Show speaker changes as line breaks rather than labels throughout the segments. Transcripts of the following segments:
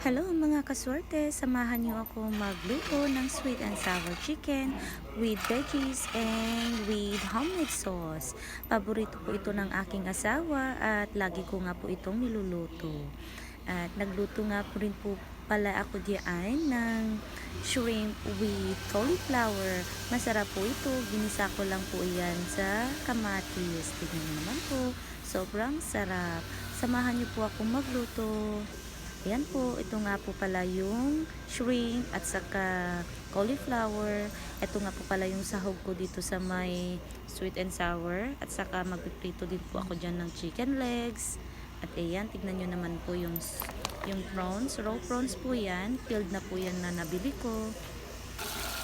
Hello mga kaswerte, samahan niyo ako magluto ng sweet and sour chicken with veggies and with homemade sauce. Paborito po ito ng aking asawa at lagi ko nga po itong niluluto. At nagluto nga po rin po pala ako diyan ng shrimp with cauliflower. Masarap po ito, ginisa ko lang po yan sa kamatis. Tignan niyo naman po, sobrang sarap. Samahan niyo po ako magluto. Ayan po, ito nga po pala yung shrimp at saka cauliflower. Ito nga po pala yung sahog ko dito sa may sweet and sour. At saka magpiprito din po ako dyan ng chicken legs. At ayan, tignan nyo naman po yung, yung prawns. Raw prawns po yan. Peeled na po yan na nabili ko.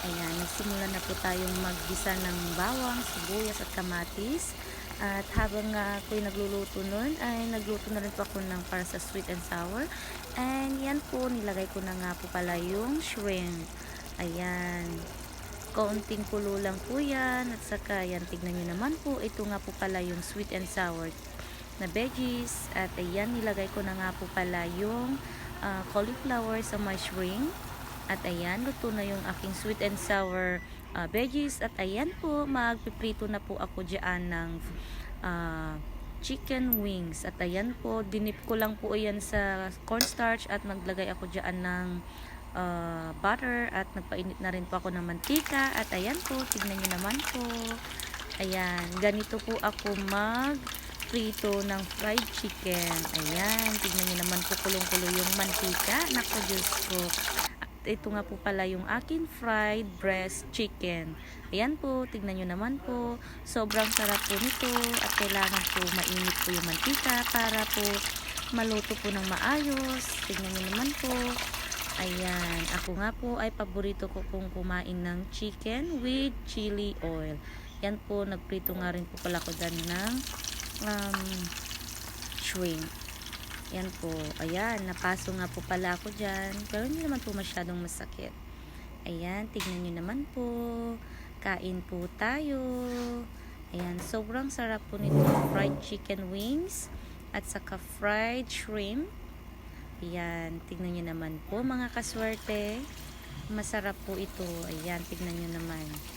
Ayan, nagsimula na po tayong maggisa ng bawang, sibuyas at kamatis. At habang uh, ako'y nagluluto nun, ay nagluto na rin po ako ng para sa sweet and sour. And yan po, nilagay ko na nga po pala yung shrimp. Ayan. Kaunting kulo lang po yan. At saka yan, tignan nyo naman po. Ito nga po pala yung sweet and sour na veggies. At ayan, nilagay ko na nga po pala yung uh, cauliflower sa my shrimp. At ayan, luto na yung aking sweet and sour uh, veggies. At ayan po, magpiprito na po ako dyan ng uh, chicken wings. At ayan po, dinip ko lang po yan sa cornstarch at naglagay ako dyan ng uh, butter at nagpainit na rin po ako ng mantika. At ayan po, tignan nyo naman po. Ayan, ganito po ako mag prito ng fried chicken. Ayan, tignan nyo naman po kulong-kulo yung mantika. Naku, Diyos ko ito nga po pala yung akin fried breast chicken. Ayan po, tignan nyo naman po. Sobrang sarap po nito at kailangan po mainit po yung mantika para po maluto po ng maayos. Tignan nyo naman po. Ayan, ako nga po ay paborito ko pong kumain ng chicken with chili oil. Yan po, nagprito nga rin po pala ko dyan ng um, shrimp. Yan po. Ayan, napaso nga po pala ako dyan. Pero hindi naman po masyadong masakit. Ayan, tignan nyo naman po. Kain po tayo. Ayan, sobrang sarap po nito. Fried chicken wings at saka fried shrimp. Ayan, tignan nyo naman po mga kaswerte. Masarap po ito. Ayan, tignan nyo naman.